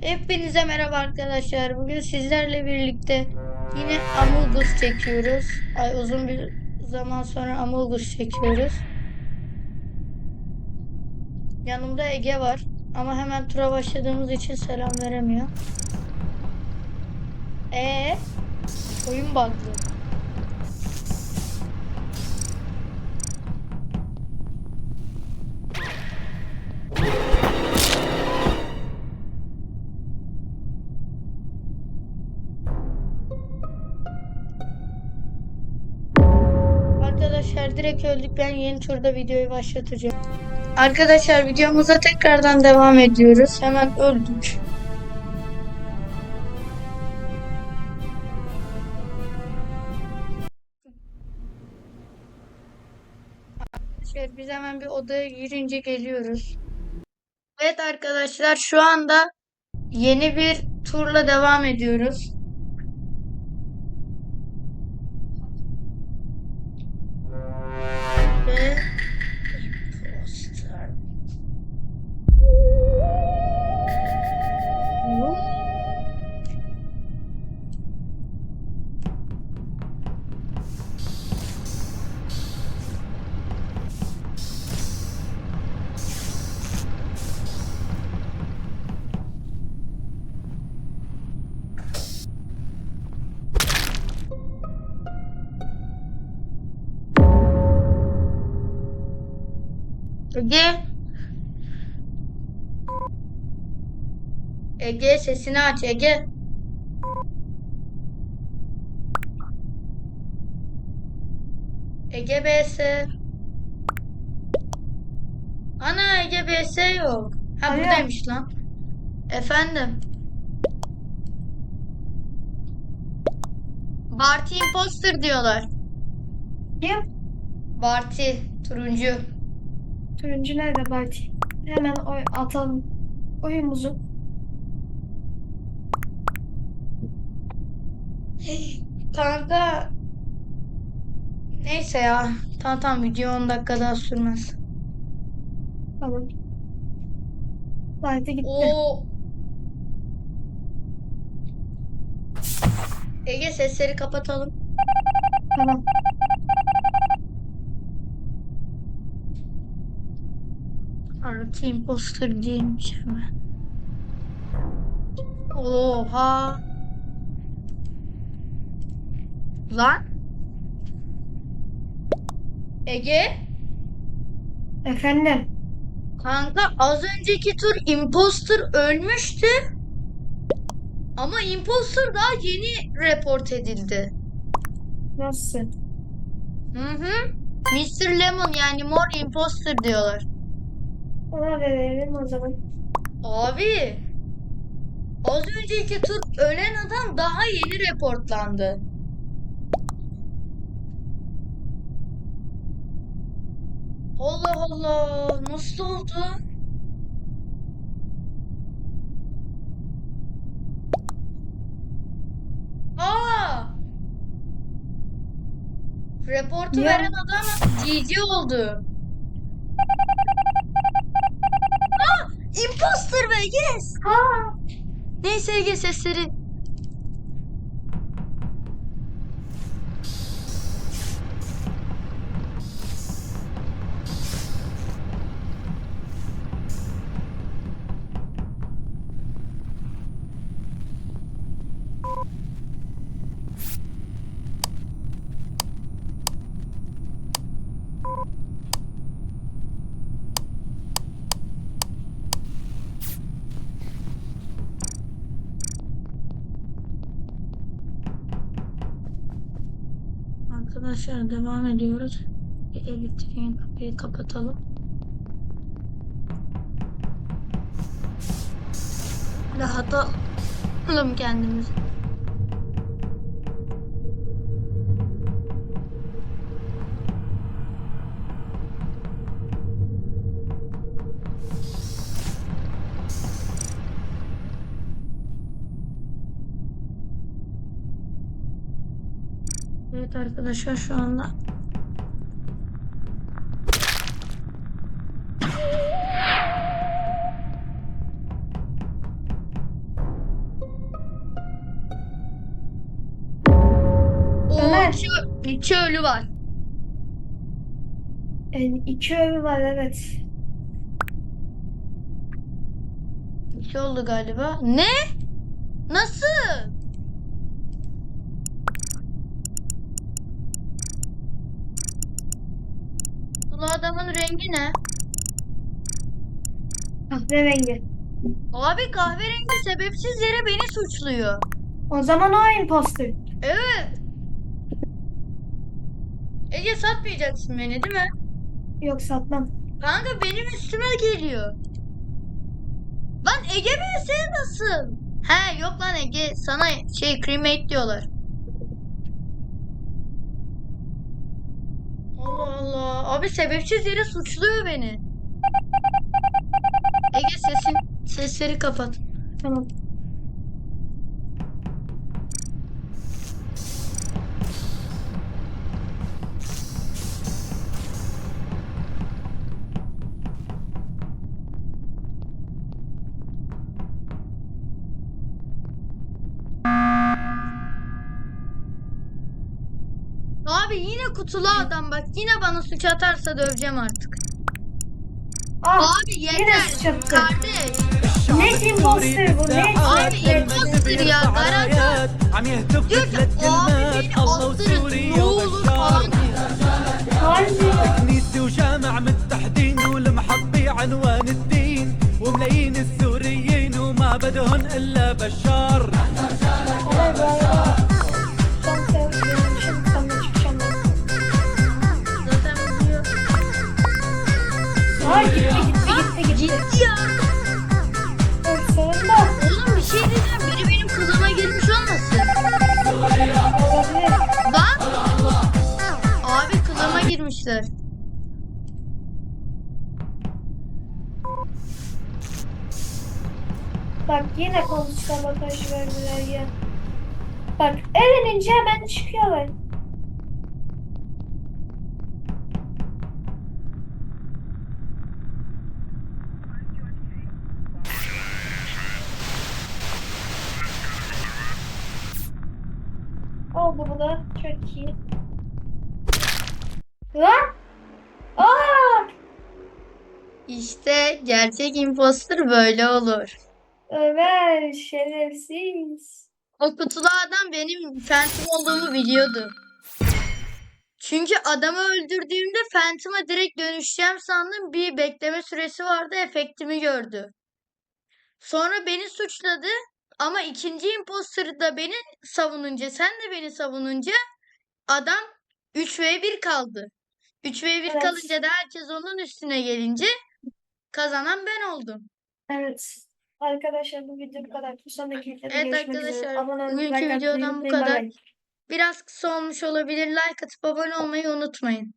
Hepinize merhaba arkadaşlar. Bugün sizlerle birlikte yine Among Us çekiyoruz. Ay uzun bir zaman sonra Among Us çekiyoruz. Yanımda Ege var. Ama hemen tura başladığımız için selam veremiyor. E oyun bug'lı. Arkadaşlar direkt öldük. Ben yeni turda videoyu başlatacağım. Arkadaşlar videomuza tekrardan devam ediyoruz. Hemen öldük. Arkadaşlar biz hemen bir odaya girince geliyoruz. Evet arkadaşlar şu anda yeni bir turla devam ediyoruz. Ege. Ege sesini aç Ege. Ege BS. Ana Ege BS yok. Ha Alo. buradaymış lan. Efendim. Barty imposter diyorlar. Kim? Barty turuncu. Turuncu nerede Barty? Hemen oy atalım. Oyumuzu. Kanka neyse ya. Tamam tamam video 10 dakika daha sürmez. Tamam. Barty gitti. Oo. Ege sesleri kapatalım. Tamam. Artı imposter değilmiş hemen. Oha. Lan. Ege. Efendim. Kanka az önceki tur imposter ölmüştü. Ama imposter daha yeni report edildi. Nasıl? Hı hı. Mr. Lemon yani mor imposter diyorlar. Ona verelim o zaman. Abi. Az önceki tur ölen adam daha yeni reportlandı. Allah Allah. Nasıl oldu? Aa! Reportu Ya. veren adam GG oldu. Imposter be yes. Ha! Neyse Ege sesleri. Arkadaşlar devam ediyoruz. Bir Elektriğin kapıyı kapatalım. Rahatalım kendimizi. Evet arkadaşlar şu anda İki, ölü var. Yani iki ölü var evet. İki oldu galiba. Ne? Nasıl? Bu adamın rengi ne? Kahverengi. Abi kahverengi sebepsiz yere beni suçluyor. O zaman o imposter. Evet. Ege satmayacaksın beni değil mi? Yok satmam. Kanka benim üstüme geliyor. Lan Ege vs nasıl? He yok lan Ege sana şey cremate diyorlar. Allah Allah. Abi sebepsiz yere suçluyor beni. Ege sesin sesleri kapat. Tamam. Abi yine kutulu adam bak yine bana suç atarsa döveceğim artık. Ah, Abi yine yeter suç attı. kardeş. Net imposter bu net. Abi net. imposter ya garanti. عم يهتف Diyor ki ثلاث abi كلمات beni الله astırın وسوريا ne olur falan وبشار diyor. Harbi. كنيسة وجامع متحدين والمحطي عنوان الدين وملايين السوريين وما بدهن الا بشار ya. Oğlum bir şey diyeceğim. Biri benim kılıma girmiş olmasın? Bak. Abi kılıma girmişler. Bak yine konu sabotaj verdiler ya. Bak elenince hemen çıkıyorlar. Oldu bu da. Çok iyi. Lan! Aa! İşte gerçek imposter böyle olur. Ömer şerefsiz. O kutulu adam benim Phantom olduğumu biliyordu. Çünkü adamı öldürdüğümde Phantom'a direkt dönüşeceğim sandım. Bir bekleme süresi vardı, efektimi gördü. Sonra beni suçladı ama ikinci imposter da beni savununca, sen de beni savununca adam 3v1 kaldı. 3v1 Evet. kalınca da herkes onun üstüne gelince kazanan ben oldum. Evet. Arkadaşlar bu video bu kadar. Bir sonraki videoda Evet görüşmek üzere. arkadaşlar, olmayı, bugünkü like videodan bu kadar. bay. Biraz kısa olmuş olabilir. Like atıp abone olmayı unutmayın.